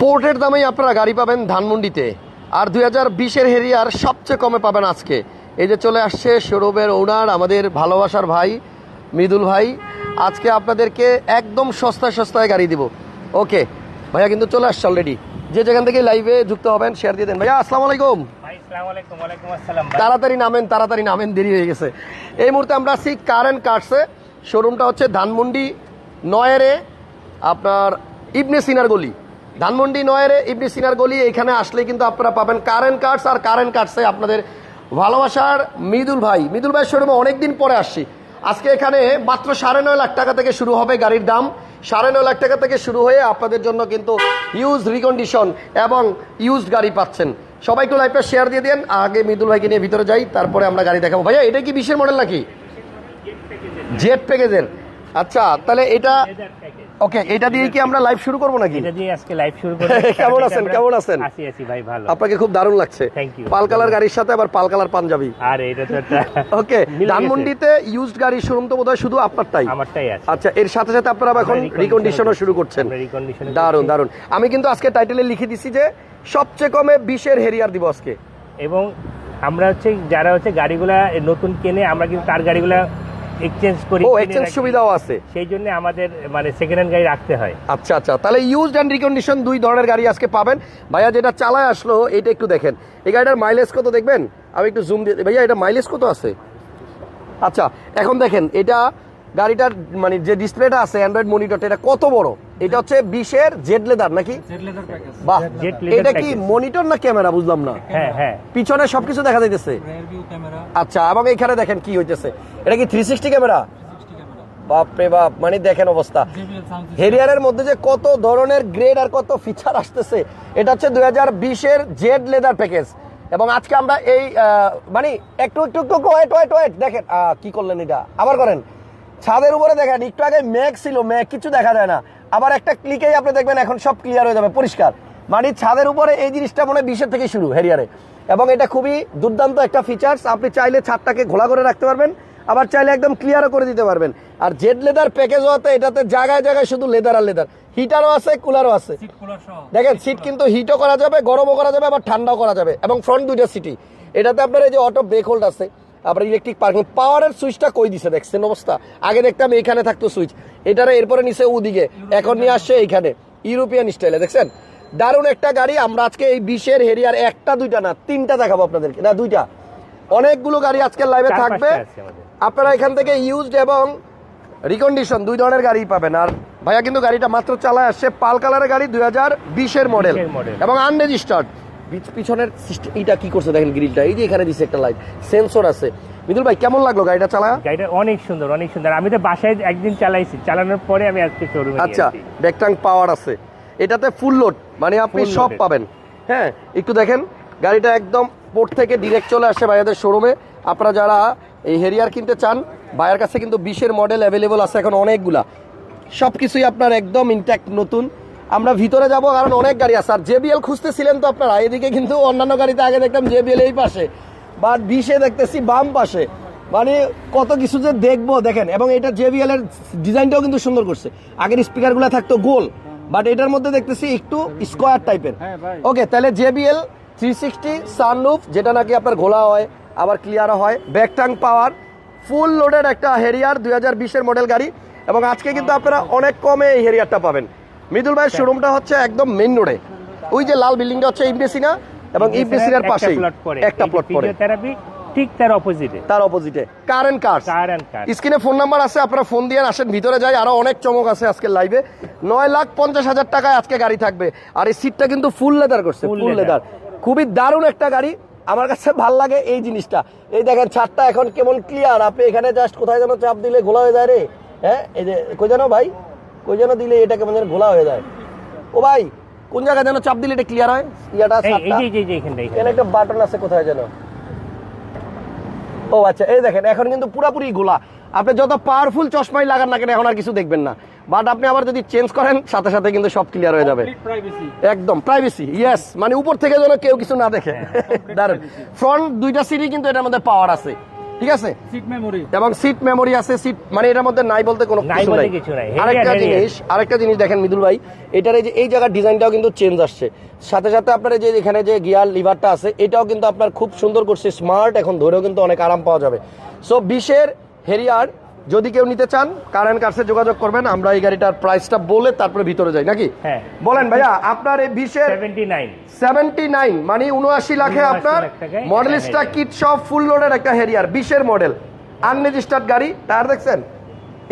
পোর্টের দামেই আপনারা গাড়ি পাবেন ধানমন্ডিতে। আর দুই হাজার বিশের হেরিয়ার সবচেয়ে কমে পাবেন আজকে। এই যে চলে আসছে সৌরভের ওনার আমাদের ভালোবাসার ভাই মৃদুল ভাই। আজকে আপনাদেরকে একদম সস্তায় সস্তায় গাড়ি দিব। ওকে ভাইয়া কিন্তু চলে আসছে অলরেডি যে যেখান থেকে লাইভে যুক্ত হবেন শেয়ার দিয়ে দেন। ভাইয়া আসসালামু আলাইকুম। তাড়াতাড়ি নামেন তাড়াতাড়ি নামেন দেরি হয়ে গেছে। এই মুহূর্তে আমরা আছি কারেন্ট কার্ডসে শোরুমটা হচ্ছে ধানমন্ডি নয়েরে আপনার ইবনে সিনার গলি। ধানমন্ডি নয়েরে ইবনে সিনার গলি, এখানে আসলে কিন্তু আপনারা পাবেন কারেন্ট কার্ডস আর কারেন্ট কার্ডসে আপনাদের ভালোবাসার মৃদুল ভাই। মৃদুল ভাই শোরুমে অনেকদিন পরে আসছি। আজকে এখানে মাত্র সাড়ে নয় লাখ টাকা থেকে শুরু হবে গাড়ির দাম। সাড়ে নয় লাখ টাকা থেকে শুরু হয়ে আপনাদের জন্য কিন্তু ইউজ রিকন্ডিশন এবং ইউজড গাড়ি পাচ্ছেন। সবাই একটু লাইভটা শেয়ার দিয়ে দেন। আগে মৃদুল ভাইকে নিয়ে ভিতরে যাই, তারপরে আমরা গাড়ি দেখাবো। ভাইয়া, এটা কি বিশের মডেল নাকি? জেট প্যাকেজের আচ্ছা তাহলে এটা ওকে এটা দিয়ে কি আমরা লাইভ শুরু করব নাকি? এটা দিয়ে আজকে লাইভ শুরু করব। কেমন আছেন, কেমন আছেন? আছি আছি ভাই ভালো। আপনাকে খুব দারুণ লাগছে। You. পাল কালার গাড়ির সাথে আবার পাল কালার পাঞ্জাবি। আর এটা তো একটা ওকে ধানমন্ডিতে ইউজড গাড়ির শোরুম তো বোধহয় শুধু আপনারটাই। আমারটাই আছে। আচ্ছা এর সাথে সাথে আপনারা এখন রিকন্ডিশনও শুরু করছেন। দারুণ দারুণ। আমি কিন্তু আজকে টাইটেলে লিখে দিছি যে সবচেয়ে কমে বিশের হেরিয়ার দিব আজকে। এবং আমরা হচ্ছে যারা হচ্ছে গাড়িগুলা নতুন কেনে আমরা কিন্তু তার গাড়িগুলা এক্সচেঞ্জ করি ও এক্সচেঞ্জ সুবিধাও আছে। সেই জন্য আমাদের মানে সেকেন্ড হ্যান্ড গাড়ি রাখতে হয়। আচ্ছা আচ্ছা। তাহলে ইউজড অ্যান্ড রিকন্ডিশন দুই ধরনের গাড়ি আজকে পাবেন। ভাইয়া যেটা চালায় আসলো এটা একটু দেখেন। এই গাড়িটার মাইলেজ কত দেখবেন? আমি একটু জুম দিয়ে ভাইয়া এটা মাইলেজ কত আছে? আচ্ছা এখন দেখেন এটা গাড়িটার মানে যে ডিসপ্লেটা আছে অ্যান্ড্রয়েড মনিটরটা এটা কত বড়? এটা হচ্ছে বিশের জেড লেদার নাকি? বাহ এটা কি মনিটর না ক্যামেরা বুঝলাম না। হ্যাঁ হ্যাঁ। পিছনে সবকিছু দেখা যাইতেছে। রেয়ার ভিউ ক্যামেরা আচ্ছা এবং এখানে দেখেন কি হইতেছে। এটা কি থ্রি সিক্সটি ক্যামেরা বাপরে বাপ মানে দেখেন অবস্থা। হেরিয়ারের মধ্যে যে কত ধরনের গ্রেড আর কত ফিচার আসতেছে এটা হচ্ছে দুই হাজার বিশের জেড লেদার প্যাকেজ এবং আজকে আমরা এই আহ, মানে একটু একটু একটু ওয়েট ওয়েট ওয়েট দেখেন আহ, কি করলেন এটা? আবার করেন। ছাদের উপরে দেখেন একটু আগে মেঘ ছিল মেঘ কিছু দেখা যায় না। আবার একটা ক্লিকেই আপনি দেখবেন এখন সব ক্লিয়ার হয়ে যাবে পরিষ্কার। মানে ছাদের উপরে এই জিনিসটা মনে হয় বিশের থেকে শুরু হেরিয়ারে এবং এটা খুবই দুর্দান্ত একটা ফিচার্স আপনি চাইলে ছাদটাকে ঘোলা করে রাখতে পারবেন আবার চাইলে একদম ক্লিয়ারও করে দিতে পারবেন। আর জেড লেদার প্যাকেজ হতে এটাতে জায়গায় জায়গায় শুধু লেদার আর লেদার হিটারও আছে কুলারও আছে। দেখেন সিট কিন্তু হিটও করা যাবে গরমও করা যাবে আবার ঠান্ডাও করা যাবে এবং ফ্রন্ট দুইটা সিটি এটাতে আপনার এই যে অটো ব্রেক হোল্ড আছে আবার ইলেকট্রিক পার্কিং পাওয়ারের সুইচটা কই দিছে দেখছেন অবস্থা? আগে দেখতাম এইখানে থাকতো সুইচ এটারে এরপরে নিচে ওদিকে এখন নিয়ে আসছে এইখানে ইউরোপিয়ান স্টাইলে দেখছেন? দারুণ একটা গাড়ি আমরা আজকে এই বিশের হেরিয়ার একটা দুইটা না তিনটা দেখাবো আপনাদেরকে না দুইটা। অনেকগুলো গাড়ি আজকের লাইভে থাকবে। আপনারা এখান থেকে ইউজড এবং রিকন্ডিশন দুই ধরনের গাড়ি পাবেন। আর ভাইয়া কিন্তু গাড়িটা মাত্র চালায় আসছে পাল কালারের গাড়ি দুই হাজার বিশের মডেল 20 এর model। এবং আনরেজিস্টার্ড পিছনের সিস্টেম এটা কি করছে দেখেন গ্রিলটা। এই যে এখানে দিছে একটা লাইট সেন্সর আছে। মিদুল ভাই কেমন লাগল গাড়িটা চালা? গাড়িটা অনেক সুন্দর অনেক সুন্দর। আমি তো বাসায় একদিন চালাইছি। চালানোর পরে আমি আজকে শোরুমে আচ্ছা ব্যাকটাং পাওয়ার আছে। এটাতে ফুল লোড মানে আপনি সব পাবেন। হ্যাঁ একটু দেখেন। গাড়িটা একদম পোর্ট থেকে ডিরেক্ট চলে আসে ভাইয়াদের শোরুমে আপনারা যারা এই হেরিয়ার কিনতে চান ভাইয়ের কাছে কিন্তু বিশের মডেল অ্যাভেলেবল আছে এখন অনেকগুলা। সব কিছুই আপনার একদম ইনট্যাক্ট নতুন। আমরা ভিতরে যাব কারণ অনেক গাড়ি আছে। আর জেবিএল খুঁজতেছিলেন তো আপনারা এদিকে কিন্তু অন্যান্য গাড়িতে আগে দেখতাম জেবিএল এই পাশে বা বিশে দেখতেছি বাম পাশে। মানে কত কিছু যে দেখব দেখেন এবং এটা জেবিএল এর ডিজাইনটাও কিন্তু সুন্দর করছে। আগের স্পিকারগুলো থাকতো গোল বাট এটার মধ্যে দেখতেছি একটু স্কোয়ার টাইপের। হ্যাঁ। ওকে তাহলে জেবিএল থ্রি সিক্সটি সানলুফ যেটা নাকি আপনার ঘোলা হয় আবার ক্লিয়ারও হয়। ব্যাক ব্যাকটাং পাওয়ার ফুল লোডেড একটা হেরিয়ার দুই হাজার বিশের মডেল গাড়ি। এবং আজকে কিন্তু আপনারা অনেক কমে এই হেরিয়ারটা পাবেন। মৃদুল ভাইয়ের শোরুমটা হচ্ছে একদম মেইন রোডে ওই যে লাল বিল্ডিংটা হচ্ছে ইবনেসিনা এবং ইবনেসিনার পাশেই একটা প্লট ফিজিওথেরাপি ঠিক তার অপোজিটে তার অপোজিটে কারেন্ট কার কার স্ক্রিনে ফোন নাম্বার আছে আপনারা ফোন দিয়ে আসেন ভিতরে যাই আরও অনেক চমক আছে আজকে লাইভে নয় লাখ পঞ্চাশ হাজার টাকায় আজকে গাড়ি থাকবে। আর এই সিটটা কিন্তু ফুল লেদার করছে ফুল লেদার খুবই দারুণ একটা গাড়ি। আমার কাছে ভালো লাগে এই জিনিসটা। এই দেখেন ছাদটা এখন কেমন ক্লিয়ার আপনি এখানে জাস্ট কোথায় যেন চাপ দিলে ঘোলা হয়ে যায় রে। হ্যাঁ এই যে কই যেন ভাই? কই যেন দিলে এটা কেমন যেন ঘোলা হয়ে যায়? ও ভাই কোন জায়গায় যেন চাপ দিলে এটা ক্লিয়ার হয়? ইয়াটা এই এই যে এই যে- এই যে এখানে একটা বাটন আছে কোথায় যেন? ও আচ্ছা এই দেখেন এখন কিন্তু পুরাপুরি গোলা। আপনি যত পাওয়ারফুল চশমাই লাগান না কেন এখন আর কিছু দেখবেন না। বাট আপনি আবার যদি চেঞ্জ করেন সাথে সাথে কিন্তু সব ক্লিয়ার হয়ে যাবে। একদম প্রাইভেসি ইয়েস মানে উপর থেকে যেন কেউ কিছু না দেখে। দারুণ ফ্রন্ট দুইটা সিটই কিন্তু এটার মধ্যে পাওয়ার আছে। ঠিক আছে? সিট মেমোরি এবং সিট মেমোরি আছে সিট মানে এটার মধ্যে নাই বলতে কোনো কিছু নাই। আরেকটা জিনিস আরেকটা জিনিস দেখেন মিদুল ভাই এটার এই যে এই জায়গার ডিজাইনটাও কিন্তু চেঞ্জ আসছে। সাথে সাথে আপনার যে এখানে যে গিয়ার লিভারটা আছে এটাও কিন্তু আপনার খুব সুন্দর করছে স্মার্ট এখন ধরেও কিন্তু অনেক আরাম পাওয়া যাবে। সো বিশের হেরিয়ার যদি কেউ নিতে চান কারেন্ট কার্সে যোগাযোগ করবেন আমরা এই গাড়িটার প্রাইসটা বলে তারপরে ভিতরে যাই নাকি? হ্যাঁ। বলেন ভাইয়া আপনার এই বিশের সেভেন্টি নাইন মানে উনআশি লাখে আপনার লাখ টাকায় মডেল একটা স্টার Harrier। কিট সব ফুল লোডের একটা হেরিয়ার বিশের মডেল আনরেজিস্টার্ড গাড়ি টায়ার দেখছেন?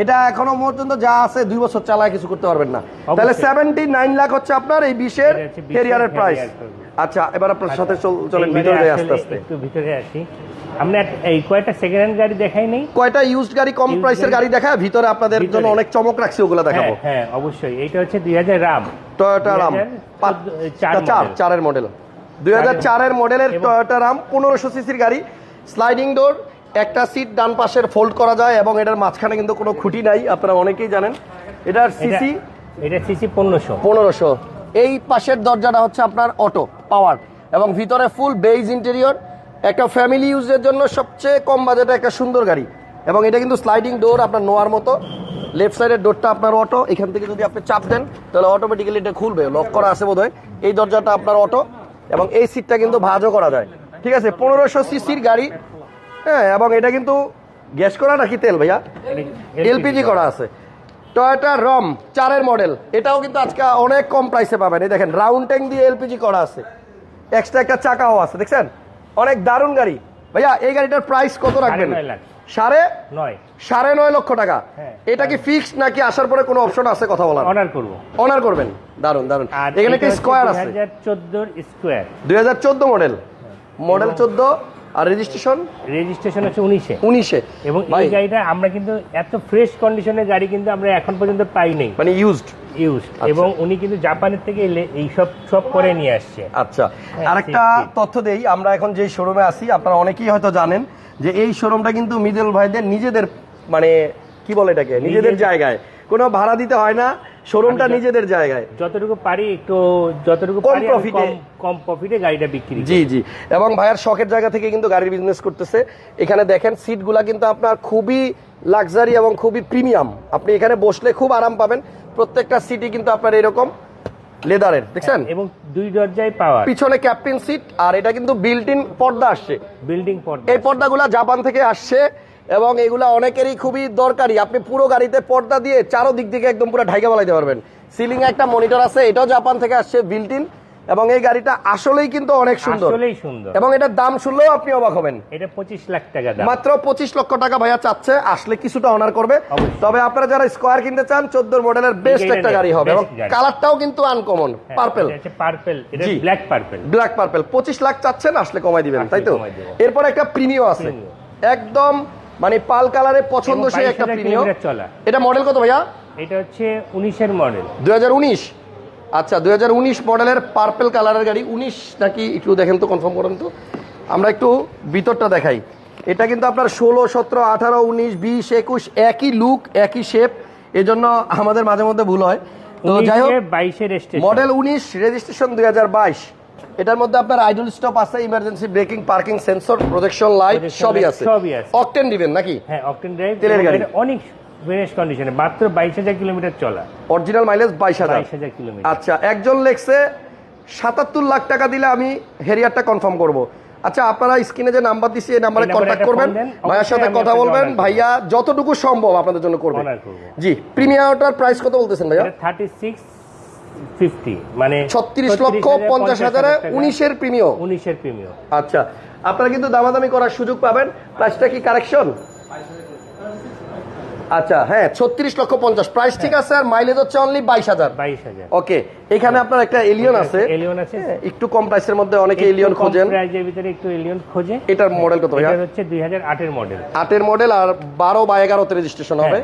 এটা এখনও পর্যন্ত যা আছে দুই বছর চালায় কিছু করতে পারবেন না। তাহলে সেভেন্টি নাইন লাখ হচ্ছে আপনার এই বিশের এটা হচ্ছে 20 হেরিয়ারের প্রাইস। আচ্ছা এবার আপনার সাথে চল- চলেন ভিতরে আস্তে আস্তে। একটু ভিতরে আসি। আমরা এই কয়টা সেকেন্ড হ্যান্ড গাড়ি দেখাই নেই? কয়টা ইউজড গাড়ি কম প্রাইসের গাড়ি- দেখায় ভিতরে আপনাদের জন্য অনেক চমক রাখছি ওগুলো দেখাবো। হ্যাঁ হ্যাঁ অবশ্যই। এইটা হচ্ছে দুই হাজার রাম। টয়োটা রাম 2014 চার চার model। চারের মডেল দুই হাজার চারের মডেলের টয়োটা রাম পনেরোশো সিসির গাড়ি। স্লাইডিং ডোর একটা সিট ডান পাশের ফোল্ড করা যায় এবং এটার মাঝখানে কিন্তু কোনো খুঁটি নাই আপনারা অনেকেই জানেন। এটার সিসি এটা সিসি পনেরোশো। পনেরোশো। এই পাশের দরজাটা হচ্ছে আপনার অটো পাওয়ার। এবং ভিতরে ফুল বেইজ ইন্টেরিয়র একটা ফ্যামিলি ইউজের জন্য সবচেয়ে কম বাজেটে একটা সুন্দর গাড়ি। এবং এটা কিন্তু স্লাইডিং ডোর আপনার নোয়ার মতো। লেফট সাইডের ডোরটা আপনার অটো এখান থেকে যদি আপনি চাপ দেন তাহলে অটোমেটিক্যালি এটা খুলবে লক করা আছে বোধহয়। এই দরজাটা আপনার অটো এবং এই সিটটা কিন্তু ভাজও করা যায়। ঠিক আছে পনেরোশো সিসির গাড়ি হ্যাঁ এবং এটা কিন্তু গ্যাস করা নাকি তেল ভাইয়া? এলপিজি করা আছে। টয়োটা রম চারের মডেল এটাও কিন্তু আজকে অনেক কম প্রাইসে পাবেন। এই দেখেন রাউন্ড ট্যাঙ্ক দিয়ে এলপিজি করা আছে। এক্সট্রা একটা চাকাও আছে দেখছেন? অনেক দারুণ গাড়ি। ভাইয়া এই গাড়িটার প্রাইস কত রাখবেন? সাড়ে নয়। সাড়ে নয় লক্ষ টাকা। হ্যাঁ। এটা কি ফিক্স নাকি আসার পরে কোনো অপশন আছে কথা বলার? অর্ডার করব। অনার করবেন। দারুণ দারুণ এখানে একটা স্কোয়ার আছে। হাজার চোদ্দোর স্কোয়ার দুই হাজার চোদ্দ মডেল মডেল চোদ্দ। আর রেজিস্ট্রেশন রেজিস্ট্রেশন হচ্ছে উনিশে। উনিশে। এবং এই গাড়িটা আমরা কিন্তু এত ফ্রেশ কন্ডিশনের গাড়ি কিন্তু আমরা এখন পর্যন্ত পাই নাই। মানে ইউজড ইউজ এবং উনি কিন্তু জাপানের থেকে এলে এই সব সব করে নিয়ে আসছে। আচ্ছা। হ্যাঁ, আরেকটা ঠিক, ঠিক। তথ্য দেই আমরা এখন যে শোরুমে আছি আপনারা অনেকেই হয়তো জানেন যে এই শোরুমটা কিন্তু মিডল ভাইদের নিজেদের মানে কি বলে এটাকে? নিজেদের- জায়গায়। কোনো ভাড়া দিতে হয় না শোরুমটা নিজেদের জায়গায়। যতটুকু পারি একটু যতটুকু কম পারি আমি profit এ। কম প্রফিটে গাড়িটা বিক্রি জি জি। এবং ভাইয়ার শখের জায়গা থেকে কিন্তু গাড়ির বিজনেস করতেছে। এখানে দেখেন সিটগুলা কিন্তু আপনার খুবই লাক্সারি এবং খুবই প্রিমিয়াম আপনি এখানে বসলে খুব আরাম পাবেন। প্রত্যেকটা সিটই কিন্তু আপনার এরকম লেদারের দেখছেন? এবং দুই দরজায় পাওয়ার পিছনে ক্যাপ্টেন সিট আর এটা কিন্তু বিল্ট ইন পর্দা আসছে। বিল্ডিং পর্দা এই পর্দাগুলা জাপান থেকে আসছে। এবং এগুলা অনেকেরই খুবই দরকারি। আপনি পুরো গাড়িতে পর্দা দিয়ে চারো দিক থেকে একদম পুরো ঢাইকা বলাইতে পারবেন। সিলিং এ একটা মনিটর আছে এটাও জাপান থেকে আসছে বিল্টিন এবং এই গাড়িটা আসলেই কিন্তু অনেক সুন্দর। এবং এটার দাম শুনলেও আপনি অবাক হবেন। এটা পঁচিশ লাখ টাকা মাত্র পঁচিশ লক্ষ টাকা ভাইয়া চাচ্ছে আসলে কিছুটা অনার করবে। তবে আপনারা যারা স্কোয়ার কিনতে চান চোদ্দোর মডেলের বেস্ট একটা গাড়ি হবে। এবং কালারটাও কিন্তু uncommon purple purple. Black purple black purple পঁচিশ লাখ চাচ্ছেন আসলে কমাই দিবেন তাই তো? এরপর একটা প্রিমিয় আছে। একদম মানে পাল কালারে পছন্দ এবং সেই একটা 22,000 প্রিমিয় এটা মডেল কত ভাইয়া? এটা হচ্ছে উনিশের মডেল দুই আচ্ছা দুই মডেলের পার্পেল কালারের গাড়ি। উনিশ নাকি একটু দেখেন তো কনফার্ম করেন তো। আমরা একটু ভিতরটা দেখাই। এটা কিন্তু আপনার ষোলো সতেরো আঠারো উনিশ বিশ একুশ একই লুক একই শেপ এজন্য আমাদের মাঝে মধ্যে ভুল হয়। তো যাই হোক বাইশের মডেল উনিশ রেজিস্ট্রেশন দু হাজার বাইশ। এটার মধ্যে আপনার আইডল স্টপ আছে emergency braking parking sensor projection light সবই আছে। সবই আছে। অকটেন দিবেন নাকি? হ্যাঁ অকটেন ড্রাইভ তেলের গাড়ি। অনেক ফ্রেশ কন্ডিশনে মাত্র বাইশ হাজার কিলোমিটার চলা। অরিজিনাল মাইলেজ বাইশ হাজার। বাইশ হাজার কিলোমিটার। আচ্ছা একজন লেখছে সাতাত্তর লাখ টাকা দিলে আমি হেরিয়ারটা কনফার্ম করব। আচ্ছা আপনারা স্ক্রিনে যে নাম্বার দিচ্ছি এই নাম্বারে কন্ট্যাক্ট করবেন। ভাইয়ার সাথে কথা বলবেন। ভাইয়া যতটুকু সম্ভব আপনাদের জন্য করবে। Order করব। জি প্রিমিয়ারটার প্রাইস কত বলতেছেন ভাইয়া? থার্টি সিক্স ফিফটি মানে ছত্রিশ লক্ষ পঞ্চাশ হাজারে উনিশের প্রিমিয় উনিশের আচ্ছা আপনারা কিন্তু দামাদামি করার সুযোগ পাবেন। প্রাইসটা কি কারেকশন? আচ্ছা হ্যাঁ ছত্রিশ লক্ষ পঞ্চাশ। প্রাইস ঠিক আছে আর মাইলেজ হচ্ছে অনলি বাইশ হাজার। বাইশ হাজার। ওকে এখানে আপনার একটা এলিয়ন আছে। এলিয়ন আছে। হ্যাঁ, একটু কম প্রাইসের মধ্যে অনেকে এলিয়ন খোঁজেন। প্রাইজের ভিতরে একটু এলিয়ন খোঁজে। এটার মডেল কত এটা হচ্ছে দুই হাজার আটের মডেল আটের মডেল আর বারো বা এগারোতে রেজিস্ট্রেশন হবে।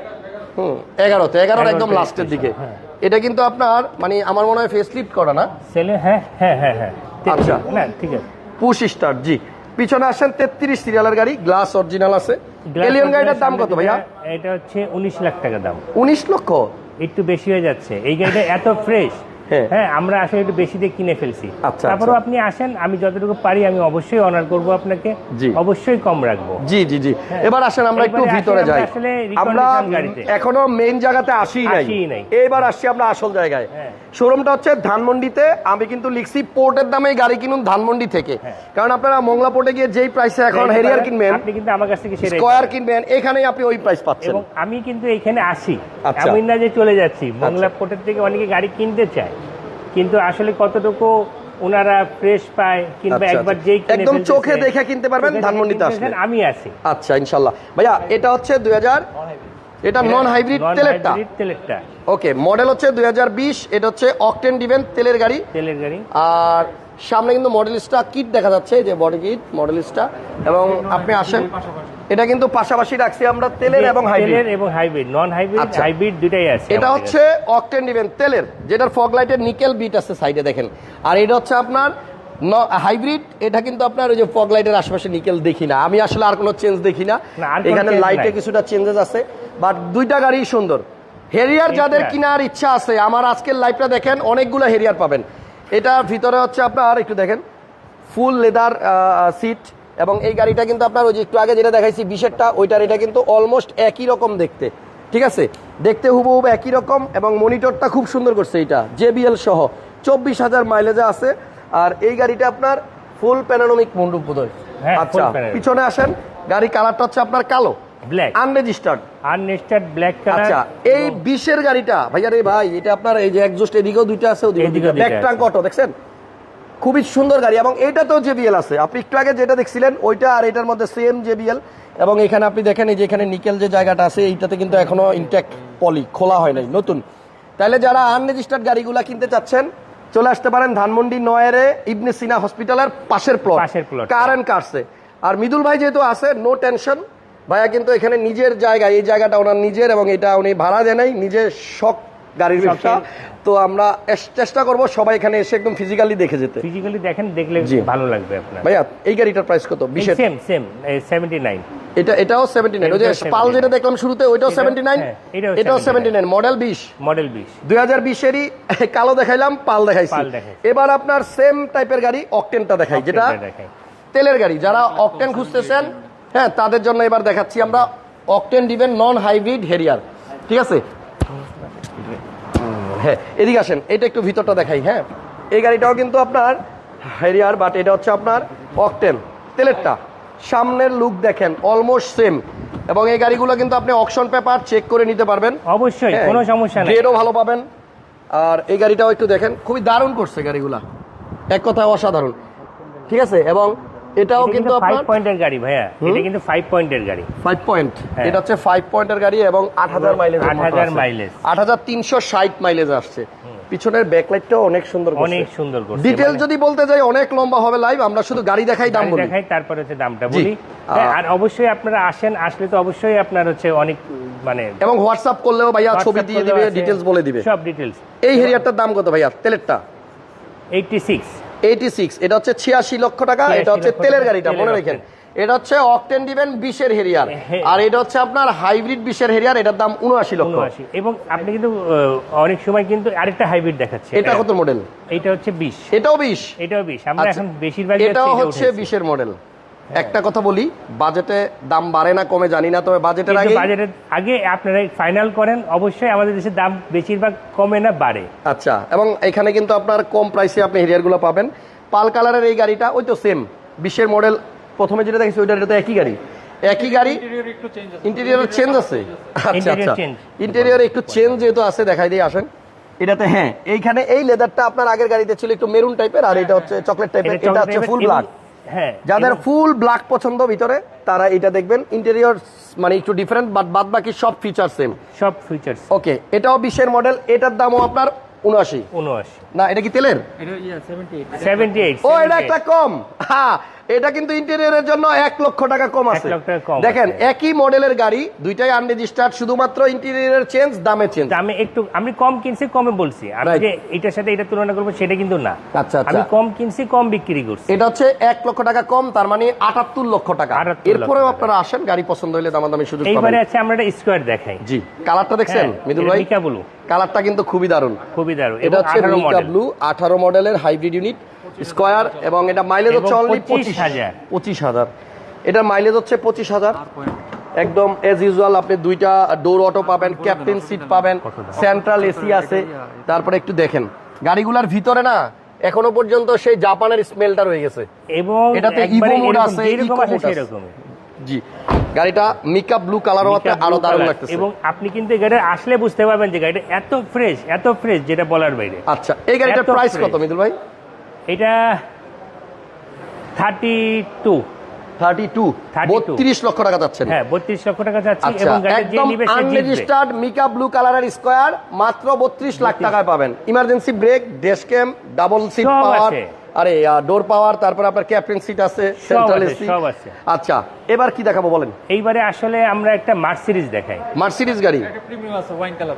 হুম এগারোতে এগারোর একদম লাস্টের দিকে। হ্যাঁ। এটা কিন্তু আপনার মানে আমার মনে হয় ফেস লিফট করা না? সেলে হ্যাঁ হ্যাঁ হ্যাঁ হ্যাঁ। আচ্ছা। না ঠিক আছে। পুশ স্টার জি। পিছনে আসেন তেত্রিশ সিরিয়ালের গাড়ি গ্লাস অরিজিনাল আছে। এলিয়ন গাড়িটার দাম কত ভাইয়া? এটা হচ্ছে উনিশ লাখ টাকা দাম। উনিশ লক্ষ? একটু বেশি হয়ে যাচ্ছে। এই গাড়িটা এত ফ্রেশ হ্যাঁ। হ্যাঁ আমরা আসলে একটু বেশি দিয়ে কিনে ফেলছি। আচ্ছা, আচ্ছা। আপনি আসেন আমি যতটুকু পারি আমি অবশ্যই অনার করব আপনাকে। অবশ্যই কম রাখব। জি জি জি। এবার আসেন আমরা একটু ভিতরে যাই। আমরা এখনও মেইন জায়গাতে আসি নাই। এবার আসছি আমরা আসল জায়গায়। হ্যাঁ। শোরুমটা হচ্ছে ধানমন্ডিতে। আমি কিন্তু লিখছি পোর্টের দামে গাড়ি কিনুন ধানমন্ডি থেকে। হ্যাঁ। কারণ আপনারা মংলা পোর্টে গিয়ে যেই প্রাইসে এখন হেরিয়ার কিনবেন আপনি কিন্তু আমার কাছ থেকে স্কোয়ার কিনবেন এখানেই আপনি ওই প্রাইস পাচ্ছেন। এবং আমি কিন্তু এখানে আসি। আচ্ছা। এমন না যে চলে যাচ্ছি। বাংলা পোর্টের থেকে অনেকে গাড়ি কিনতে চায়। কিন্তু আসলে কতটুকু ওনারা ফ্রেশ পায় কিংবা আচ্ছা, একবার আচ্ছা। যেই একদম চোখে দেখে কিনতে পারবেন ধানমন্ডিতে আসবেন আসলে। আমি আছি। আচ্ছা ইনশাল্লাহ। ভাইয়া এটা হচ্ছে দুই হাজার এটা নন হাইব্রিড তেলেরটা? তেলেরটা। ওকে মডেল হচ্ছে 2020 এটা হচ্ছে অকটেন ডিভেন তেলের গাড়ি। তেলের গাড়ি। আর সামনে কিন্তু মডেলিস্টা কিট দেখা যাচ্ছে যে বডি কিট মডেলিস্টা এবং আপনি আসেন এটা কিন্তু পাশাপাশি রাখছি আমরা তেলের এবং হাইব্রিড। তেলের এবং হাইব্রিড নন হাইব্রিড আচ্ছা। হাইব্রিড দুটাই আছে এটা হচ্ছে অকটেন ডিভেন তেলের যেটার ফগ লাইটের নিকেল বিট আছে সাইডে দেখেন। আর এটা হচ্ছে আপনার হাইব্রিড এটা কিন্তু আপনার ওই যে ফগ লাইটের আশেপাশে নিকেল দেখি না। আমি আসলে আর কোনো চেঞ্জ দেখি না। এখানে লাইটে কিছুটা চেঞ্জেস আছে। বাট দুইটা গাড়ি সুন্দর। হেরিয়ার যাদের। কেনার ইচ্ছা আছে আমার আজকের লাইভটা দেখেন অনেকগুলো হেরিয়ার পাবেন। এটার ভিতরে হচ্ছে আপনার একটু দেখেন ফুল লেদার সিট এবং এই গাড়িটা কিন্তু আপনার ওই যে একটু আগে যেটা দেখাইছি বিশেরটা ওইটার এটা কিন্তু অলমোস্ট একই রকম দেখতে ঠিক আছে? দেখতে হুবহুব একই রকম এবং মনিটরটা খুব সুন্দর করছে এটা জেবিএল সহ। চব্বিশ হাজার মাইলেজে আছে আর এই গাড়িটা আপনার ফুল প্যানোরামিক মন্ডপ হ্যাঁ, আচ্ছা পিছনে আসেন গাড়ি কালারটা হচ্ছে আপনার কালো। ব্ল্যাক আনরেজিস্টার্ড আননেস্টার্ড ব্ল্যাক কালার আচ্ছা এই বিশের গাড়িটা ভাইয়া রে ভাই এটা আপনার এই যে একজস্ট এদিকেও দুইটা আছে দুইটা। ব্যাক ট্রাঙ্ক অটো দেখছেন? খুবই সুন্দর গাড়ি এবং এইটাতেও জেবিএল আছে। আপনি একটু আগে যেটা দেখছিলেন ওইটা আর এটার মধ্যে সেম জেবিএল এবং এখানে আপনি দেখেন এই যে এখানে নিকেল যে জায়গাটা আছে এইটাতে কিন্তু এখনও ইনট্যাক্ট পলি খোলা হয় নাই নতুন। তাহলে যারা আনরেজিস্টার্ড গাড়িগুলা কিনতে চাচ্ছেন চলে আসতে পারেন ধানমন্ডি নয়েরে ইবনে সিনা হসপিটালের পাশের প্লট পাশের plot। কার অ্যান্ড কার্সে আর মিদুল ভাই যেহেতু আছে নো টেনশন ভাইয়া কিন্তু এখানে নিজের জায়গা এই জায়গাটা ওনার নিজের এবং এটা উনি ভাড়া দেয় নাই নিজের শখ গাড়ির ব্যবসা। তো আমরা চেষ্টা করব সবাই এখানে এসে একদম ফিজিক্যালি দেখে যেতে। ফিজিক্যালি দেখেন দেখলে। ভালো লাগবে আপনার। ভাইয়া এই গাড়িটার প্রাইস কত? বিশের সেম সেম সেভেন্টি নাইন এটা এটাও সেভেন্টি নাইন ওই যে পাল যেটা দেখলাম শুরুতে ওইটাও এটা- সেভেন্টি নাইন হ্যাঁ, এটাও এটাও 79 সেভেন্টি নাইন মডেল বিশ। মডেল বিশ। দুই হাজার বিশেরই কালো দেখাইলাম পাল দেখাইছি। এবার আপনার সেম টাইপের গাড়ি অকটেনটা দেখাই যেটা। তেলের গাড়ি। যারা অকটেন খুঁজতেছেন হ্যাঁ তাদের জন্য এবার দেখাচ্ছি আমরা octane driven non hybrid Harrier. ঠিক আছে? হ্যাঁ এদিকে আসেন এটা একটু ভিতরটা দেখাই হ্যাঁ? এই গাড়িটাও কিন্তু আপনার হেরিয়ার বাট এটা হচ্ছে আপনার অকটেন তেলেরটা। সামনের লুক দেখেন অলমোস্ট সেম এবং এই গাড়িগুলো কিন্তু আপনি অকশন পেপার চেক করে নিতে পারবেন। অবশ্যই হ্যাঁ, কোনো সমস্যা নেই। গ্রেডও ভালো পাবেন। আর এই গাড়িটাও একটু দেখেন খুবই দারুণ করছে গাড়িগুলা। এক কথায় অসাধারণ। ঠিক আছে? এবং এটাও কিন্তু আপনার পয়েন্টের গাড়ি ভাইয়া। এটা কিন্তু ফাইভ পয়েন্টের গাড়ি। ফাইভ পয়েন্ট হ্যাঁ। এটা হচ্ছে ফাইভ পয়েন্টের গাড়ি এবং আট হাজার মাইলেজ 8,000 mileage। আট হাজার তিনশো ষাট মাইলেজ আসছে। পিছনের ব্যাকলাইটটাও অনেক সুন্দর অনেক সুন্দর করছে ডিটেল মানে- যদি বলতে যাই অনেক লম্বা হবে লাইভ আমরা শুধু গাড়ি দেখাই দাম বলি। দেখাই তারপরে হচ্ছে দামটা। বলি। হ্যাঁ, আর অবশ্যই আপনারা আসেন আসলে তো অবশ্যই আপনার হচ্ছে অনেক মানে এবং হোয়াটসঅ্যাপ করলেও ভাইয়া ছবি দিয়ে দিবে আছে, ডিটেলস বলে দিবে। সব ডিটেলস এই হেরিয়ারটার দাম কত ভাইয়া? তেলেরটা এইটটি সিক্স এইটি সিক্স এটা হচ্ছে ছিয়াশি লক্ষ টাকা এটা হচ্ছে তেলের গাড়িটা মনে রেখেন। এটা হচ্ছে অকটেন দিবেন বিশের হেরিয়ার। হ্যাঁ। আর এটা হচ্ছে আপনার হাইব্রিড বিশের হেরিয়ার এটার দাম উনআশি লক্ষ। আশি এবং আপনি কিন্তু অনেক সময় কিন্তু আরেকটা হাইব্রিড দেখাচ্ছে। এটা কত মডেল এটা হচ্ছে বিশ। এটাও বিশ। এটাও বিশ। আমরা আচ্ছা, এখন বেশিরভাগ এটাও হচ্ছে বিশের মডেল একটা কথা বলি বাজেটে দাম বাড়ে না কমে জানি না তবে বাজেটের আগে বাজেটের আগে আপনারা ফাইনাল করেন অবশ্যই আমাদের দেশে দাম বেশিরভাগ কমে না বাড়ে। আচ্ছা এবং এখানে কিন্তু আপনার কম প্রাইসে আপনি হেরিয়ারগুলো পাবেন। পাল কালারের এই গাড়িটা ওই তো সেম বিশ্বের মডেল প্রথমে যেটা দেখেছি ওইটা এটা তো একই গাড়ি। একই গাড়ি ইন্টেরিয়র চেঞ্জ আছে। আচ্ছা আচ্ছা। ইন্টেরিয়র একটু চেঞ্জ যেহেতু আছে দেখাই দিয়ে আসেন। এটাতে হ্যাঁ এইখানে এই লেদারটা আপনার আগের গাড়িতে ছিল একটু মেরুন টাইপের আর এটা হচ্ছে চকলেট টাইপের এটা হচ্ছে ফুল ব্ল্যাক হ্যাঁ যাদের ফুল ব্ল্যাক পছন্দ ভিতরে তারা এটা দেখবেন। ইন্টেরিয়র মানে একটু ডিফারেন্ট বাট বাদ বাকি সব ফিচার সেম সব ফিচার ওকে এটাও বিশ্বের মডেল এটার দামও আপনার উনআশি। উনআশি। না এটা কি তেলের? ও এটা একটা কম। হ্যাঁ এটা কিন্তু ইন্টেরিয়রের জন্য এক লক্ষ টাকা কম আছে। দেখেন একই মডেলের গাড়ি দুইটাই আনরেজিস্টার্ড শুধুমাত্র ইন্টেরিয়রের চেঞ্জ দামে চেঞ্জ আমি একটু আমি কম কিনছি কমে বলছি। আমি যে এটার সাথে এটা তুলনা করব সেটা কিন্তু না। আচ্ছা আচ্ছা। আমি কম কিনছি কম বিক্রি করছি। এটা হচ্ছে এক লক্ষ টাকা কম তার মানে আটাত্তর লক্ষ টাকা। এরপরেও আপনারা আসেন গাড়ি পছন্দ হলে দামাদামি সুযোগ এইবারে আছে আমরা একটা স্কোয়ার দেখাই। জি কালারটা দেখছেন হ্যাঁ, মিদুল ভাই? কালারটা কিন্তু খুবই দারুণ। খুবই দারুণ এটা হচ্ছে ব্লু আঠারো মডেলের হাইব্রিড ইউনিট স্কোয়ার এবং এটা মাইলেজ হচ্ছে অনলি পঁচিশ হাজার। পঁচিশ হাজার। এটার মাইলেজ হচ্ছে পঁচিশ হাজার। একদম এজ ইউজুয়াল আপনি দুইটা ডোর অটো পাবেন ক্যাপ্টেন সিট পাবেন সেন্ট্রাল এসি আছে। তারপরে একটু দেখেন। গাড়িগুলোর ভিতরে না এখনও পর্যন্ত সেই জাপানের স্মেলটা রয়ে গেছে। এবং এটাতে mode এরকম, আছে, জি গাড়িটা মিকা ব্লু কালার হওয়াতে আরও দারুণ লাগতেছে। এবং আপনি কিন্তু এই গাড়ি আসলে বুঝতে পারবেন যে গাড়িটা এত ফ্রেশ এত ফ্রেশ যেটা বলার বাইরে। আচ্ছা এই গাড়িটার প্রাইস কত মিদুল ভাই? এটা থার্টি টু থার্টি টু বত্রিশ লক্ষ টাকা যাচ্ছে। হ্যাঁ বত্রিশ লক্ষ টাকা যাচ্ছে এবং আনরেজিস্টার্ড মিকা ব্লু কালারের স্কোয়ার মাত্র বত্রিশ লাখ টাকায় পাবেন। Emergency brake dashcam cam double seat power. আরে ডোর পাওয়ার তারপর আপনার ক্যাপ্টেন সিট আছে সেন্ট্রাল এসি সব আছে। আচ্ছা এবার কি দেখাবো বলেন? এইবারে আসলে আমরা একটা মার্সিডিজ দেখাই। মার্সিডিজ গাড়ি। প্রিমিয়াম আছে ওয়াইন কালার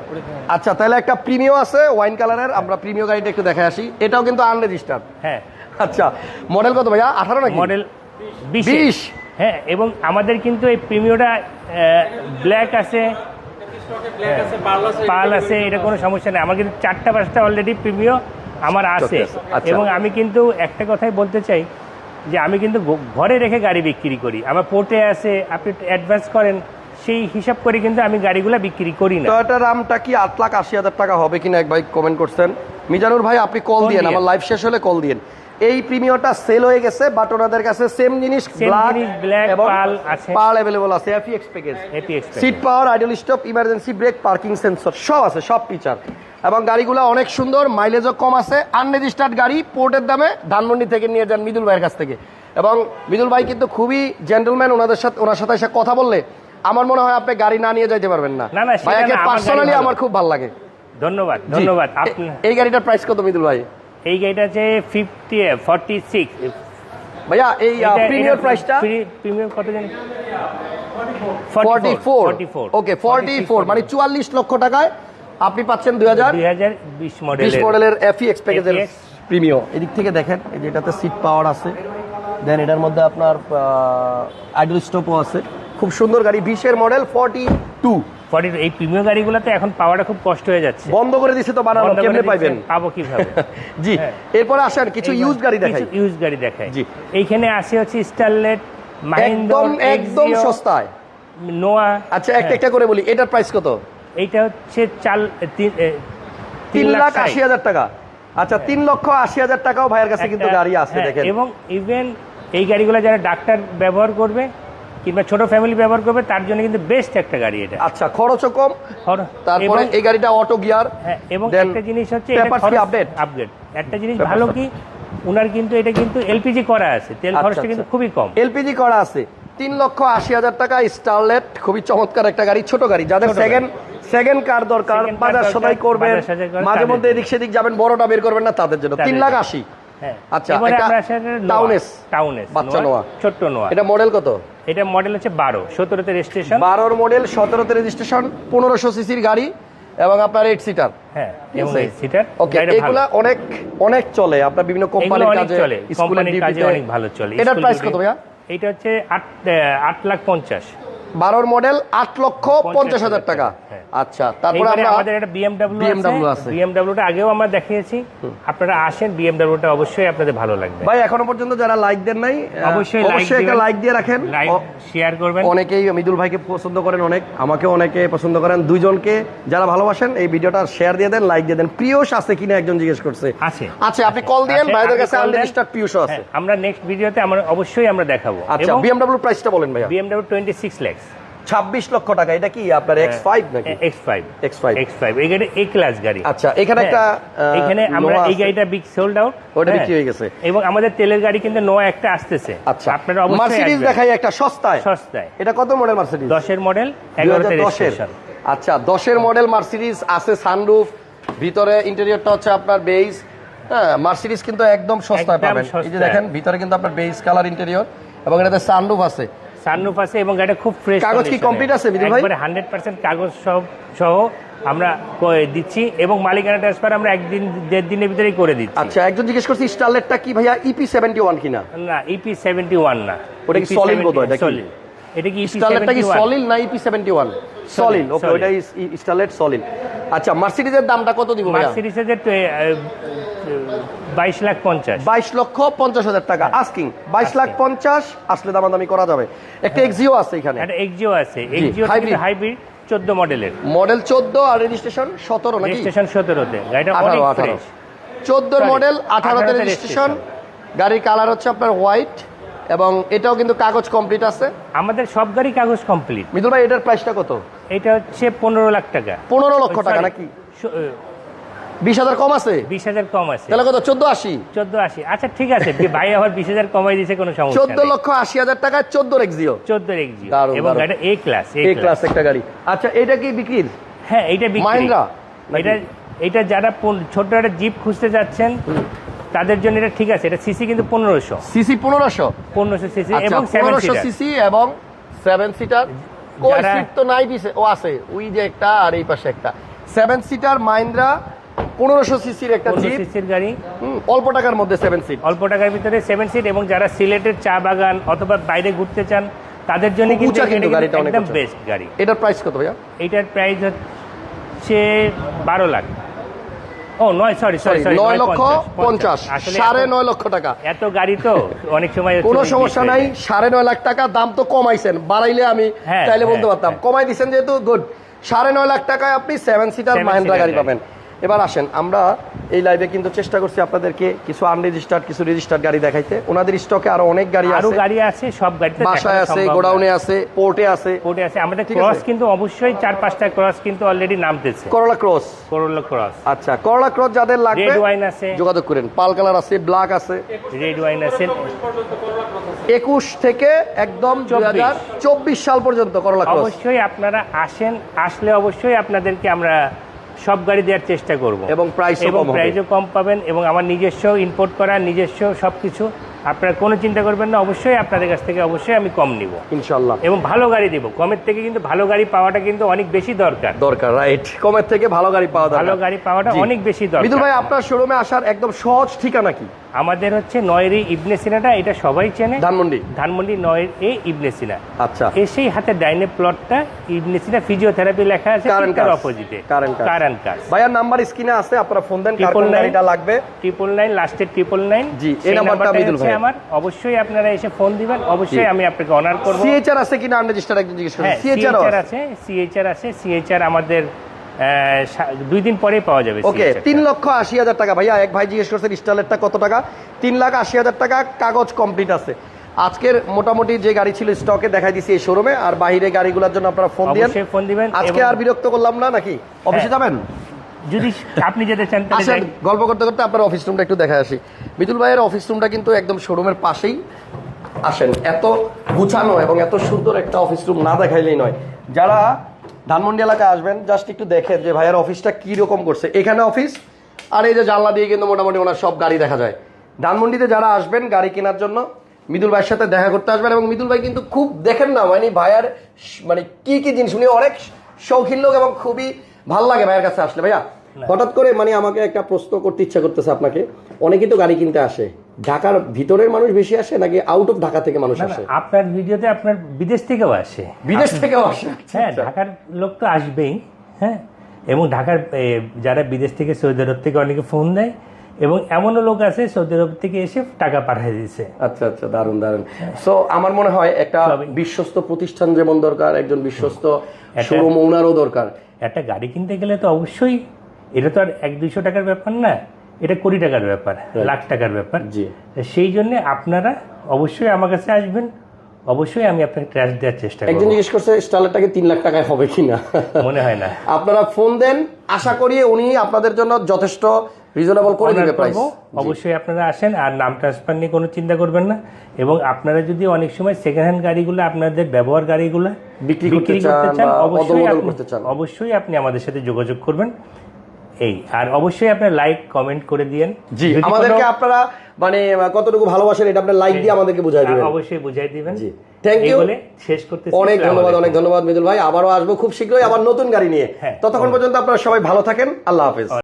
আচ্ছা তাহলে একটা প্রিমিও আছে ওয়াইন কালারের আমরা প্রিমিও গাড়িটা একটু দেখে আসি। এটাও কিন্তু আনরেজিস্টার্ড হ্যাঁ। আচ্ছা মডেল কত ভাইয়া? আঠারো নাকি? মডেল বিশ। হ্যাঁ এবং আমাদের কিন্তু এই প্রিমিওটা ব্ল্যাক আছে। ব্ল্যাক আছে পার্ল আছে পাল আছে এটা কোনো সমস্যা নেই। আমার কিন্তু চারটা পাঁচটা অলরেডি প্রিমিও আমার আছে আছে, আচ্ছা। এবং আমি কিন্তু একটা কথাই বলতে চাই যে আমি কিন্তু ঘরে রেখে গাড়ি বিক্রি করি। আমার পোর্টে আছে আপনি অ্যাডভান্স করেন সেই হিসাব করে কিন্তু আমি গাড়িগুলো বিক্রি করি না। টয়োটা রামটা কি আট লাখ আশি হাজার টাকা হবে কিনা এক ভাই কমেন্ট করছেন? মিজানুর ভাই আপনি কল দিয়েন। আমার লাইভ শেষ হলে কল দিয়েন। এই প্রিমিয়রটা সেল হয়ে গেছে বাট ওনাদের কাছে সেম জিনিস black, এবং। পার্ল অ্যাভেলেবল আছে package seat power idle stop emergency brake parking sensor সব আছে সব ফিচার এবং গাড়িগুলো অনেক সুন্দর মাইলেজও কম আছে আনরেজিস্টার্ড গাড়ি পোর্টের দামে ধানমন্ডি থেকে নিয়ে যান মিদুল ভাইয়ের কাছ থেকে। এবং মিদুল ভাই কিন্তু খুবই জেন্টলম্যান ওনাদের সাথে ওনার সাথে এসে কথা বললে আমার মনে হয় আপনি গাড়ি না নিয়ে যাইতে পারবেন না। ভাইয়াকে পার্সোনালি আমার খুব ভালো লাগে। ধন্যবাদ ধন্যবাদ। এই গাড়িটার প্রাইস কত মিদুল ভাই? এই গাড়িটা আছে ফিফটি ফর্টি সিক্স ভাইয়া এই প্রিমিয়ার প্রাইসটা প্রিমিয়াম কত জানি? Forty four okay forty four মানে চুয়াল্লিশ লক্ষ টাকায় আপনি পাচ্ছেন দুই হাজার বিশ মডেলের এফি এক্স প্যাকেজের FEX এদিক থেকে দেখেন এই যে এটাতে সিট পাওয়ার আছে। দেন এটার মধ্যে আপনার আইডল স্টপও আছে। খুব সুন্দর গাড়ি বিশের মডেল ফর্টি টু ফর্টি এই প্রিমিয়াম গাড়িগুলোতে এখন পাওয়াটা খুব কষ্ট হয়ে যাচ্ছে। বন্ধ করে দিছে তো বানানো কেমনে পাইবেন? পাবো কীভাবে? জি হ্যাঁ। এরপরে আসেন কিছু ইউজ গাড়ি দেখাই। ইউজ গাড়ি দেখাই। জি। এইখানে আসে হচ্ছে স্টারলেট মাহিন্দ্র একদম একদম সস্তায়। নোয়া আচ্ছা একটা হ্যাঁ। একটা করে বলি এটার প্রাইস কত? এইটা হচ্ছে চাল তিন লাখ আশি হাজার টাকা। আচ্ছা তিন লক্ষ আশি হাজার টাকাও ভাইয়ের কাছে কিন্তু গাড়ি আছে হ্যাঁ, দেখেন। এবং ইভেন এই গাড়িগুলো যারা ডাক্তার ব্যবহার করবে কিংবা ছোট ফ্যামিলি ব্যবহার করবে তার জন্য কিন্তু বেস্ট একটা গাড়ি এটা। আচ্ছা খরচও কম তারপরে এই গাড়িটা অটো গিয়ার হ্যাঁ, এবং একটা জিনিস হচ্ছে update? আপডেট একটা জিনিস ভালো কি উনার কিন্তু এটা কিন্তু এলপিজি করা আছে তেল আচ্ছা, খরচটা কিন্তু আচ্ছা। খুবই কম। এলপিজি করা আছে তিন লক্ষ আশি হাজার টাকা স্টারলেট খুবই চমৎকার একটা গাড়ি ছোট গাড়ি যাদের সেকেন্ড সেকেন্ড কার দরকার বাজার সদাই করবেন মাঝে মধ্যে এদিক সেদিক যাবেন বড়টা বের করবেন না তাদের জন্য। তিন লাখ আশি। হ্যাঁ। আচ্ছা, টাউনেস। টাউনেস বাচ্চা নোয়া। ছোট্ট নোয়া এটা মডেল কত? এটা মডেল হচ্ছে বারো সতেরোতে রেজিস্ট্রেশন বারোর মডেল সতেরোতে রেজিস্ট্রেশন পনেরোশো সিসির গাড়ি এবং আপনার এইট সিটার হ্যাঁ এবং এই সিটার ওকে এগুলা অনেক অনেক চলে। আপনার বিভিন্ন কোম্পানির কাজে চলে। স্কুলের কাজে অনেক ভালো চলে। এটার প্রাইস কত ভাইয়া? এটা হচ্ছে আট আট লাখ পঞ্চাশ। বারোর মডেল আট লক্ষ পঞ্চাশ হাজার টাকা। হ্যাঁ। আচ্ছা তারপরে আমরা আমাদের একটা বিএমডব্লিউ BMW আছে। বিএমডব্লিউটা আগেও আমরা দেখিয়েছি। আপনারা আসেন বিএমডব্লিউটা অবশ্যই আপনাদের ভালো লাগবে। ভাই এখনও পর্যন্ত যারা লাইক দেন নাই অবশ্যই অবশ্যই একটা লাইক দিয়ে রাখেন। শেয়ার করবেন। অনেকেই মিদুল ভাইকে পছন্দ করেন অনেক আমাকে অনেকে পছন্দ করেন। দুইজনকে যারা ভালোবাসেন এই ভিডিওটা শেয়ার দিয়ে দেন লাইক দিয়ে দেন। প্রিয়স আছে কিনা একজন জিজ্ঞেস করছে। আছে। আচ্ছা আপনি কল দিয়েন ভাইদের কাছে দেন। আনলিমিটেড আছে। হ্যাঁ, আমরা নেক্সট ভিডিওতে আমরা অবশ্যই আমরা দেখাবো। আচ্ছা বিএমডব্লিউ প্রাইসটা বলেন ভাই বিএমডব্লিউ টোয়েন্টি সিক্স ল্যাক্স ছাব্বিশ লক্ষ টাকা। এটা কি আপনার এক্স ফাইভ নাকি? X five X5 X five এই গাড়ি এ ক্লাস গাড়ি। আচ্ছা এখানে হ্যাঁ, একটা এখানে আমরা এই গাড়িটা বিগ সোল্ড আউট ওটা বিক্রি হয়ে গেছে। এবং আমাদের তেলের গাড়ি কিন্তু নোয়া একটা আসতেছে। আচ্ছা। আপনারা অবশ্যই মার্সিডিজ। দেখাই একটা সস্তায়। সস্তায়। এটা কত মডেল মার্সিডিজ দশের মডেল এগারোতে রেজিস্ট্রেশন আচ্ছা দশের মডেল মার্সিডিজ আছে সানরুফ ভিতরে ইন্টেরিয়রটা হচ্ছে আপনার বেইজ হ্যাঁ মার্সিডিজ কিন্তু একদম সস্তায় পাবেন। এই যে দেখেন ভিতরে কিন্তু আপনার বেইজ কালার ইন্টেরিয়র এবং এটাতে সানরুফ আছে। সানরুফ আছে এবং গাড়িটা খুব ফ্রেশ কাগজ কি complete আছে, বিদুল ভাই? একবারে হান্ড্রেড পার্সেন্ট কাগজ সহ সহ আমরা দিচ্ছি এবং মালিকানা ট্রান্সফার আমরা একদিন দেড় দিনের ভিতরেই করে দিচ্ছি আচ্ছা একজন জিজ্ঞেস করছি স্টারলেটটা কি ভাইয়া ইপি সেভেন্টি ওয়ান কিনা না ইপি সেভেন্টি ওয়ান না ওটা কি solid বোধহয়, নাকি? এটা কি E স্টারলেটটা কি 71? সলিড না ইপি সেভেন্টি ওয়ান সলিড ওকে. ওইটা স্টারলেট সলিড আচ্ছা মার্সিডিজের দামটা কত দিব ভাইয়া মার্সিডিসের যে বাইশ লাখ পঞ্চাশ। বাইশ লক্ষ পঞ্চাশ হাজার টাকা আস্কিং বাইশ লাখ পঞ্চাশ আসলে দামাদামি করা যাবে। একটা এক্সিও আছে এখানে। একটা এক্সিও আছে। এক্সিও। হাইব্রিড চোদ্দ মডেলের মডেল চোদ্দ আর রেজিস্ট্রেশন সতেরো নাকি? রেজিস্ট্রেশন সতেরোতে। গাড়িটা অনেক আঠারো। আঠারো ফ্রেশ চোদ্দোর মডেল আঠারোতে 18 তে রেজিস্ট্রেশন গাড়ির কালার হচ্ছে আপনার হোয়াইট এবং এটাও কিন্তু কাগজ কমপ্লিট আছে। আমাদের সব গাড়ি কাগজ কমপ্লিট মিদুল ভাই এটার প্রাইসটা কত? এটা হচ্ছে পনেরো লাখ টাকা। পনেরো লক্ষ টাকা নাকি? বিশ হাজার কম আছে? বিশ হাজার কম আছে। তাহলে কত? চোদ্দ আশি? চোদ্দ আশি। আচ্ছা ঠিক আছে। ভাই আবার বিশ হাজার কমাই দিছে কোনো সমস্যা চোদ্দ লক্ষ আশি হাজার টাকায় চোদ্দ চোদ্দ এবং। গাড়িটা এ ক্লাস এ ক্লাস একটা গাড়ি। আচ্ছা এটা কি বিক্রির? হ্যাঁ এইটা বিক্রি। মাহিন্দ্রা? এটা এটা যারা ছোট একটা জিপ খুঁজতে যাচ্ছেন তাদের জন্য এটা ঠিক আছে। এটা সিসি কিন্তু পনেরোশো। সিসি পনেরোশো? পনেরোশো সিসি আচ্ছা এবং পনেরোশো সিসি এবং সেভেন সিটার কই সিট তো নাই দিছে ও আছে। ওই যে একটা আর এই পাশে একটা। সেভেন সিটার মাহিন্দ্রা পনেরোশো সিসির একটা জিপ। সিসির গাড়ি। অল্প টাকার মধ্যে সেভেন সিট অল্প টাকার ভিতরে সেভেন সিট এবং যারা সিলেটের চা বাগান অথবা বাইরে ঘুরতে চান তাদের জন্য কিন্তু গাড়িটা একদম বেস্ট গাড়ি। এটার প্রাইস কত ভাইয়া? এইটার প্রাইস হচ্ছে বারো লাখ। ও নয় সরি সরি নয় লক্ষ পঞ্চাশ সাড়ে নয় লক্ষ টাকা। এত গাড়ি তো অনেক সময় কোনো সমস্যা নাই সাড়ে নয় লাখ টাকা দাম তো কমাইছেন বাড়াইলে আমি হ্যাঁ, তাইলে বলতে হ্যাঁ, পারতাম। হ্যাঁ। কমাই দিচ্ছেন যেহেতু গুড সাড়ে নয় লাখ টাকায় আপনি সেভেন সিটার মাহিন্দ্রা গাড়ি। পাবেন। এবার আসেন আমরা এই লাইভে কিন্তু চেষ্টা করছি আপনাদেরকে কিছু আনরেজিস্টার্ড কিছু রেজিস্টার্ড গাড়ি দেখাইতে। ওনাদের স্টকে আরও অনেক গাড়ি আরও গাড়ি আছে সব গাড়িতে বাসায় আছে গোডাউনে আছে পোর্টে আছে। কোর্টে আছে। আমাদের ক্রস কিন্তু অবশ্যই চার পাঁচটা ক্রস কিন্তু অলরেডি নামতেছে করলা ক্রস করোলা ক্রস আচ্ছা করলা ক্রস যাদের লাগবে রেড ওয়াইন আছে। যোগাযোগ করেন। পাল কালার আছে ব্ল্যাক আছে। রেড ওয়াইন আছে। একুশ থেকে একদম দুই 24 হাজার চব্বিশ সাল পর্যন্ত করলা ক্রস অবশ্যই আপনারা আসেন আসলে অবশ্যই আপনাদেরকে আমরা সব গাড়ি দেওয়ার চেষ্টা করব। এবং প্রাইস এবং প্রাইসও কম পাবেন এবং আমার নিজস্ব ইম্পোর্ট করা নিজস্ব সব কিছু আপনারা কোনো চিন্তা করবেন না অবশ্যই আপনাদের কাছ থেকে অবশ্যই আমি কম নিব। ইনশাল্লাহ এবং ভালো গাড়ি দিব। কমের থেকে কিন্তু ভালো গাড়ি পাওয়াটা কিন্তু অনেক বেশি দরকার। দরকার রাইট কমের থেকে ভালো গাড়ি পাওয়া ভালো গাড়ি পাওয়াটা অনেক বেশি দরকার। ভাই আপনার শোরুমে আসার একদম সহজ ঠিকানা কি? আমাদের হচ্ছে নয়েরি ইবনে সিনাটা এটা সবাই চেনে। ধানমন্ডি। ধানমন্ডি নয়ের এ ইবনে সিনা। আচ্ছা। এসেই হাতে ডাইনে প্লটটা ইবনে সিনা ফিজিওথেরাপি লেখা আছে তার cars। অপোজিটে Current cars। কারেন্ট কার ভাইয়ার নাম্বার স্ক্রিনে আছে আপনারা ফোন দেন কার nine। গাড়িটা লাগবে। ট্রিপল নাইন লাস্টের ট্রিপল নাইন জি, এই নাম্বারটা মিদুল ভাই। আমার। অবশ্যই আপনারা এসে ফোন দিবেন অবশ্যই আমি আপনাকে অনার করব। সিএইচআর আছে কিনা আনরেজিস্টার্ড একজন জিজ্ঞেস করেন হ্যাঁ সিএইচআর সিএইচআর আছে। সিএইচআর আছে সিএইচআর আমাদের দুই দিন পরেই পাওয়া যাবে ওকে তিন লক্ষ আশি হাজার টাকা। ভাইয়া এক ভাই জিজ্ঞেস করছেন স্টারলেটটা কত টাকা? তিন লাখ আশি হাজার টাকা কাগজ কমপ্লিট আছে। আজকের মোটামুটি যে গাড়ি ছিল স্টকে দেখাই দিছি এই শোরুমে আর বাইরে গাড়িগুলোর জন্য আপনারা ফোন দিয়েন। ফোন দিবেন আজকে আর বিরক্ত করলাম না নাকি? অফিসে হ্যাঁ। যাবেন? যদি আপনি যেতে চান আসেন গল্প করতে করতে আপনার অফিস রুমটা একটু দেখা আসি। মিতুল ভাইয়ের অফিস রুমটা কিন্তু একদম শোরুমের পাশেই। আসেন এত গুছানো এবং এত সুন্দর একটা অফিস রুম না দেখাইলেই নয়। যারা ধানমন্ডি এলাকায় আসবেন জাস্ট একটু দেখেন যে ভাইয়ের অফিসটা কি রকম করছে। এখানে অফিস আর এই যে জানলা দিয়ে কিন্তু মোটামুটি ওনার সব গাড়ি দেখা যায়। ধানমন্ডিতে যারা আসবেন গাড়ি কেনার জন্য মিদুল ভাইয়ের সাথে দেখা করতে আসবেন এবং মিদুল ভাই কিন্তু খুব দেখেন না মানে ভাইয়ার মানে কি কি জিনিস উনি অনেক শৌখিন লোক এবং খুবই ভালো লাগে ভাইয়ের কাছে আসলে। ভাইয়া হঠাৎ করে মানে আমাকে একটা প্রশ্ন করতে ইচ্ছা করতেছে আপনাকে অনেকেই তো গাড়ি কিনতে আসে। ঢাকার ভিতরের মানুষ বেশি আসে নাকি আউট অফ ঢাকা থেকে মানুষ আসে? আপনার ভিডিওতে আপনার বিদেশ থেকেও আসে। বিদেশ থেকেও আসে হ্যাঁ ঢাকার লোক তো আসবেই হ্যাঁ? এবং ঢাকার যারা বিদেশ থেকে সৌদি আরব থেকে অনেকে ফোন দেয় এবং এমনও লোক আছে সৌদি আরব থেকে এসে টাকা পাঠিয়ে দিচ্ছে আচ্ছা আচ্ছা দারুণ দারুণ সো আমার মনে হয় একটা বিশ্বস্ত প্রতিষ্ঠান যেমন দরকার একজন বিশ্বস্ত শোরুম ওনারও দরকার। একটা গাড়ি কিনতে গেলে তো অবশ্যই এটা তো আর এক দুইশো টাকার ব্যাপার না। এটা কোটি টাকার ব্যাপার লাখ টাকার ব্যাপার। জি। সেই জন্য আপনারা অবশ্যই আমার কাছে আসবেন অবশ্যই আমি আপনাকে ট্রাস্ট দেওয়ার চেষ্টা একজন জিজ্ঞেস করছে স্টারলেটটাকে তিন লাখ টাকায় হবে কিনা? মনে হয় না। আপনারা ফোন দেন আশা করি উনি আপনাদের জন্য যথেষ্ট রিজনেবল করে দিবে প্রাইস অবশ্যই আপনারা আসেন আর নাম ট্রান্সফার নিয়ে কোনো চিন্তা করবেন না। এবং আপনারা যদি অনেক সময় সেকেন্ড হ্যান্ড গাড়িগুলো আপনাদের ব্যবহার গাড়িগুলো বিক্রি করতে চান অবশ্যই করতে চান। অবশ্যই আপনি আমাদের সাথে যোগাযোগ করবেন। এই। আর অবশ্যই আপনার লাইক কমেন্ট করে দিয়েন। জি আমাদেরকে আপনারা মানে কতটুকু ভালোবাসেন এটা আপনারা লাইক দিয়ে আমাদেরকে বুঝাই দিবেন। অবশ্যই বুঝাই দিবেন। জি। থ্যাংক ইউ বলে শেষ করতে অনেক ধন্যবাদ অনেক ধন্যবাদ মিদুল ভাই। আবারও আসব খুব শীঘ্রই আবার নতুন গাড়ি নিয়ে। হ্যাঁ। ততক্ষণ পর্যন্ত আপনারা সবাই ভালো থাকেন। আল্লাহ হাফেজ।